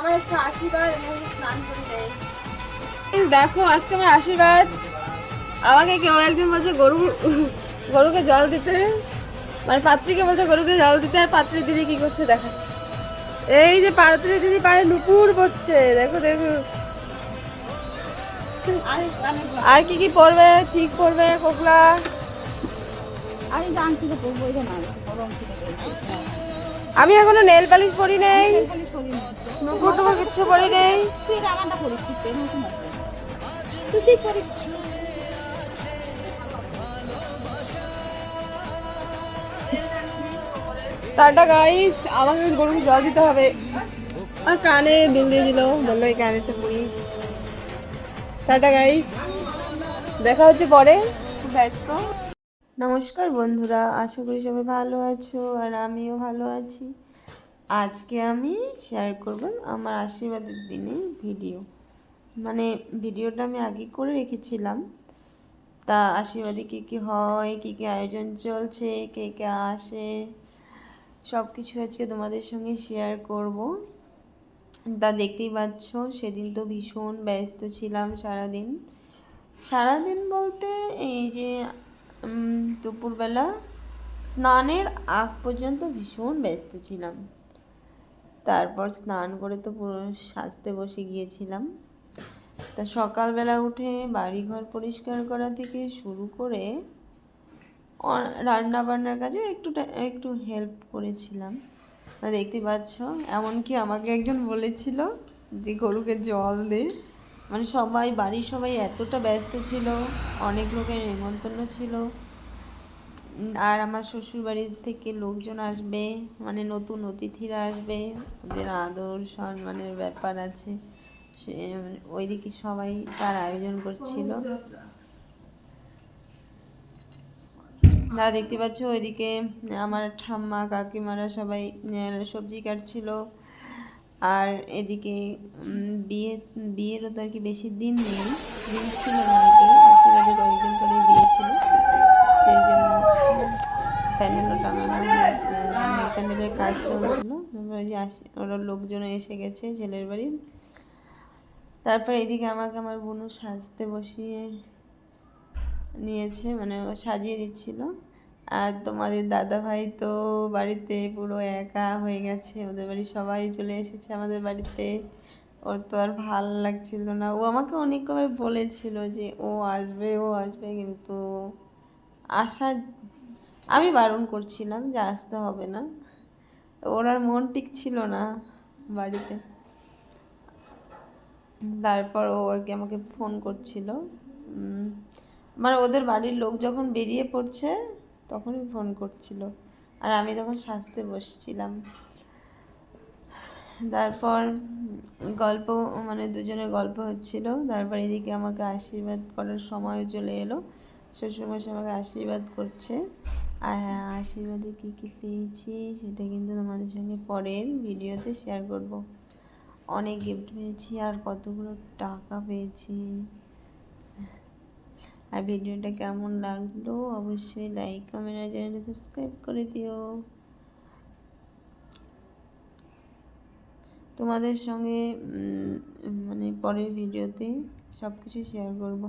আমার আশীর্বাদ স্নান করি দেখো আজকে আমার আশীর্বাদ। আমাকে কেউ একজন বলছে গরু গরুকে জল দিতে। মানে পাত্রীকে বলছে গরুকে জল দিতে। আর পাত্রী দিদি কি করছে দেখাচ্ছে। এই যে পাত্রী দিদি পায়ে নুপুর পড়ছে দেখো দেখো। আর কি কি পড়বে? চিক পড়বে কোকলা আমি জানতে পড়ব এটা না গরম থেকে আমি এখনও নেল পালিশ পরি নেই। কিচ্ছু পরি নেই। টাটা গাইস আমাকে গরুকে জল দিতে হবে। আর কানে দুল দিয়ে দিল বলল এই কানেরটা টাটা গাইস দেখা হচ্ছে পরে। ব্যস্ত। নমস্কার বন্ধুরা, আশা করি সবাই ভালো আছো আর আমিও ভালো আছি। আজকে আমি শেয়ার করব আমার আশীর্বাদের দিনে ভিডিও মানে ভিডিওটা আমি আগে করে রেখেছিলাম। তা আশীর্বাদে কী কী হয়, কী কী আয়োজন চলছে, কে কে আসে সব কিছু আজকে তোমাদের সঙ্গে শেয়ার করব। তা দেখতেই পাচ্ছ, সেদিন তো ভীষণ ব্যস্ত ছিলাম সারাদিন। সারাদিন বলতে এই যে দুপুরবেলা স্নানের আগ পর্যন্ত ভীষণ ব্যস্ত ছিলাম। তারপর স্নান করে তো পুরো সাজতে বসে গিয়েছিলাম। তা সকালবেলা উঠে বাড়িঘর পরিষ্কার করা থেকে শুরু করে রান্না বান্নার কাজে একটু একটু হেল্প করেছিলাম। দেখতে পাচ্ছ, এমনকি আমাকে একজন বলেছিল যে গরুকে জল দে। মানে সবাই, বাড়ির সবাই এতটা ব্যস্ত ছিল, অনেক লোকের নিমন্ত্রণ ছিল। আর আমার শ্বশুর বাড়ির থেকে লোকজন আসবে মানে নতুন অতিথিরা আসবে, ওদের আদর সম্মানের ব্যাপার আছে। ওইদিকে সবাই তার আয়োজন করছিল। দেখতে পাচ্ছ, ওইদিকে আমার ঠাম্মা, কাকিমারা সবাই সবজি কাটছিল। আর এদিকে বিয়ে বিয়েরও তো আর কি বেশি দিন নেই। দিন ছিল না আর কি। আশীর্বাদে কয়েকদিন করে বিয়ে ছিল। সেই জন্য প্যান্ডেলও টাঙানো প্যান্ডেলের কাজ চলছিল। যে আসে, ওরা লোকজন এসে গেছে, ছেলের বাড়ির তারপর এদিকে আমাকে আমার বোনও সাজতে বসিয়ে নিয়েছে মানে সাজিয়ে দিচ্ছিল। আর তোমাদের দাদা ভাই তো বাড়িতে পুরো একা হয়ে গেছে, ওদের বাড়ি সবাই চলে এসেছে আমাদের বাড়িতে। ওর তো আর ভালো লাগছিল না। ও আমাকে অনেক কবে বলেছিল যে, ও আসবে ও আসবে। কিন্তু আসা আমি বারণ করছিলাম যে আসতে হবে না। ওর আর মন টিকছিল না বাড়িতে। তারপর ও আর কি আমাকে ফোন করছিল। মানে ওদের বাড়ির লোক যখন বেরিয়ে পড়ছে তখনই ফোন করছিল। আর আমি তখন সাজতে বসছিলাম। তারপর গল্প মানে দুজনের গল্প হচ্ছিল। তারপর এদিকে আমাকে আশীর্বাদ করার সময় চলে এলো। শ্বশুরমশাই আমাকে আশীর্বাদ করছে। আর হ্যাঁ, আশীর্বাদে কী কী পেয়েছি সেটা কিন্তু তোমাদের সঙ্গে পরের ভিডিওতে শেয়ার করব। অনেক গিফট পেয়েছি আর কতগুলো টাকা পেয়েছি। আর ভিডিওটা কেমন লাগল অবশ্যই লাইক কমেন্ট আর চ্যানেলটা সাবস্ক্রাইব করে দিও। তোমাদের সঙ্গে মানে পরের ভিডিওতে সব কিছু শেয়ার করব।